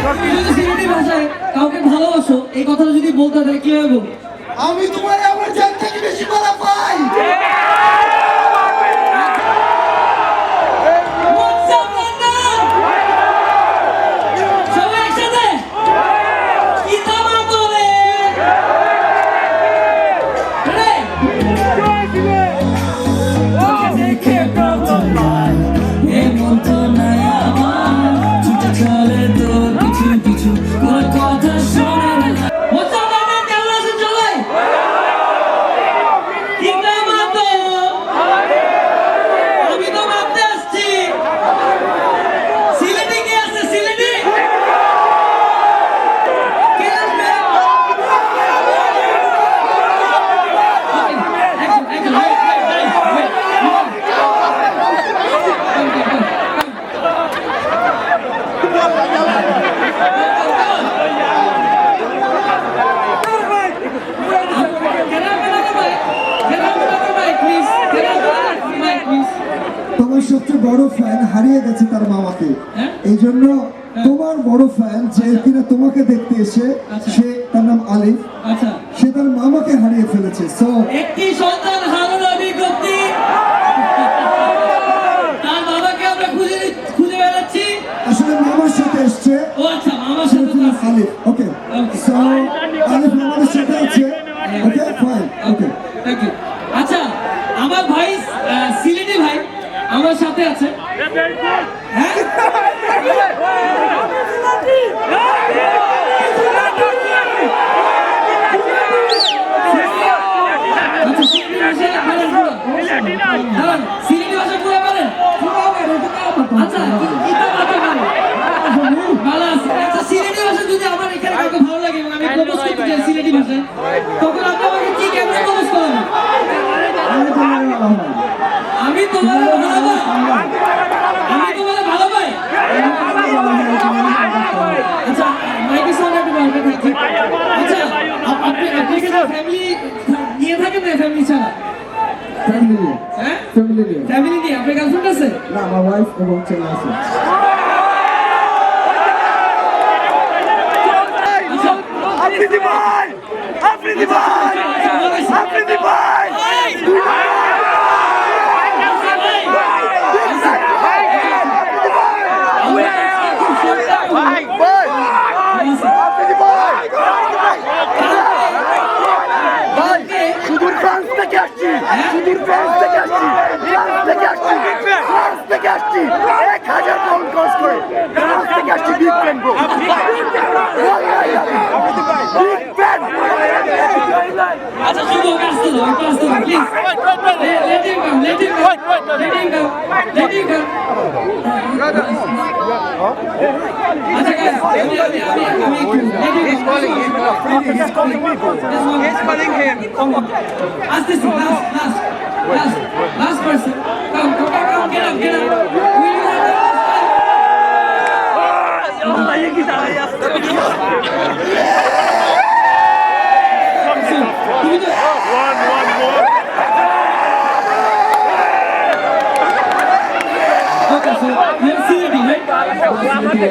তুমি যদি সিলেটি ভাষায় কাউকে ভালোবাসো এই কথাটা যদি বলতে তাহলে কীভাবে আমি তোমার আমার জান থেকে বেশি ভালো পাই? সবচেয়ে বড় ফ্যান হারিয়ে গেছে তার মামাকে। হ্যাঁ? এই জন্য তোমার বড় ফ্যান যে কিনা তোমাকে দেখতে এসে আচ্ছা। সে তার নাম আলিফ। আচ্ছা। সে তার মামাকে হারিয়ে ফেলেছে। সো একটি সন্তান হারানোর বিজ্ঞপ্তি তার বাবাকে আমরা খুঁজে খুঁজে বেড়াচ্ছি। আসলে মামার সাথে এসছে। ও আচ্ছা মামার সাথে তো ছিল আছে। আলিফ ওকে সো আলিফ আমাদের সাথে আছে। Okay fine okay Thank you. আচ্ছা আমার ভাই সিলেটি ভাই আমার সাথে আছে। হ্যাঁ আচ্ছা সিলেটি ভাষা পারেন পুরো দাঁড়ান সিলেটি ভাষা পুরো পারেন আচ্ছা কি- কি তো কথা পারেন ভালো আছে আচ্ছা সিলেটি ভাষা যদি আমার এখানে কাউকে ভালো লাগে এবং আমি প্রপোজ করতে চাই সিলেটি ভাষায় তখন আপনি আমাকে কি কেমনে প্রপোজ করাবেন আমি তোমার ভালো পাই আমি তোমার ভালো পাই আচ্ছা মাইকের সামনে একটু বলতে থাকি আচ্ছা আপ- আপনি আপনি কি ফ্যামিলি নিয়ে থাকেন না ফ্যামিলি ছাড়া হ্যাঁ ফ্যামিলি নিয়ে আপনার গার্লফ্রেন্ড আছে না আমার ওয়াইফ এবং ছেলে আছে আচ্ছা আফ্রিদি ভাই আফ্রিদি ভাই আফ্রিদি ভাই ভাই ভাই আফ্রিদি ভাই ভাই সুদূর ফ্রান্স থেকে আসছি সুদূর ফ্রান্স থেকে আসছি ফ্রান্স থেকে আসছি ফ্রান্স থেকে আসছি এক হাজার পাউন্ড খরচ করে ফ্রান্স থেকে আসছি big fan go big fan আচ্ছা শুধু আসতে দাও ওকে আসতে দাও please let him come let him come let him come let him come আচ্ছা guys, আমি আমি আমি একটু let him come He's calling me. He's calling him. আসতেছি লাস্ট লাস্ট লাস্ট